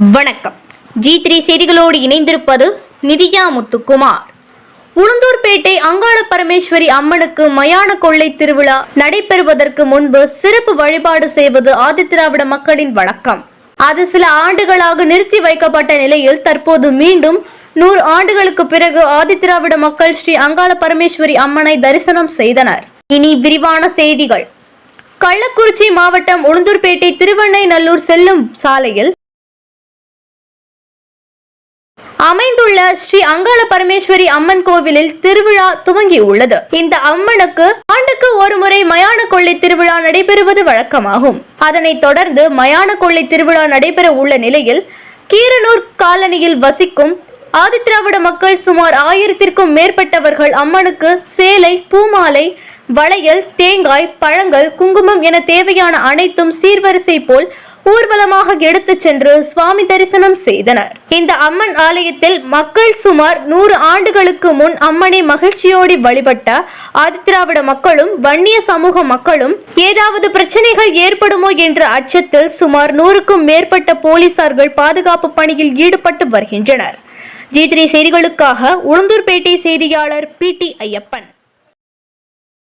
வணக்கம். G three செய்திகளோடு இணைந்திருப்பது நிதியா முத்துக்குமார். உளுந்தூர்பேட்டை அங்காள பரமேஸ்வரி அம்மனுக்கு மயான கொள்ளை திருவிழா நடைபெறுவதற்கு முன்பு சிறப்பு வழிபாடு செய்வது ஆதித்திராவிட மக்களின் வழக்கம். அது சில ஆண்டுகளாக நிறுத்தி வைக்கப்பட்ட நிலையில் தற்போது மீண்டும் நூறு ஆண்டுகளுக்கு பிறகு ஆதித்திராவிட மக்கள் ஸ்ரீ அங்காள பரமேஸ்வரி அம்மனை தரிசனம் செய்தனர். இனி விரிவான செய்திகள். கள்ளக்குறிச்சி மாவட்டம் உளுந்தூர்பேட்டை திருவண்ணைநல்லூர் செல்லும் சாலையில் அமைந்துள்ள ஸ்ரீ அங்காள பரமேஸ்வரி அம்மன் கோவிலில் திருவிழா துவங்கி உள்ளது இந்த அம்மனுக்கு ஆண்டுக்கு ஒரு முறை மயான கொள்ளை திருவிழா நடைபெறுவது வழக்கமாகும். அதனைத் தொடர்ந்து மயான கொள்ளை திருவிழா நடைபெற உள்ள நிலையில் கீரனூர் காலனியில் வசிக்கும் ஆதித்திராவிட மக்கள் சுமார் ஆயிரத்திற்கும் மேற்பட்டவர்கள் அம்மனுக்கு சேலை பூமாலை வளையல் தேங்காய் பழங்கள் குங்குமம் என தேவையான அனைத்தும் சீர்வரிசை போல் ஊர்வலமாக எடுத்து சென்று சுவாமி தரிசனம் செய்தனர். இந்த அம்மன் ஆலயத்தில் மக்கள் சுமார் நூறு ஆண்டுகளுக்கு முன் அம்மனை மகிழ்ச்சியோடு வழிபட்ட ஆதித்திராவிட மக்களும் வன்னிய சமூக மக்களும் ஏதாவது பிரச்சனைகள் ஏற்படுமோ என்ற அச்சத்தில் சுமார் நூறுக்கும் மேற்பட்ட போலீசார்கள் பாதுகாப்பு பணியில் ஈடுபட்டு வருகின்றனர். ஜி த்ரீ செய்திகளுக்காக உளுந்தூர்பேட்டை செய்தியாளர் பி டி ஐயப்பன்.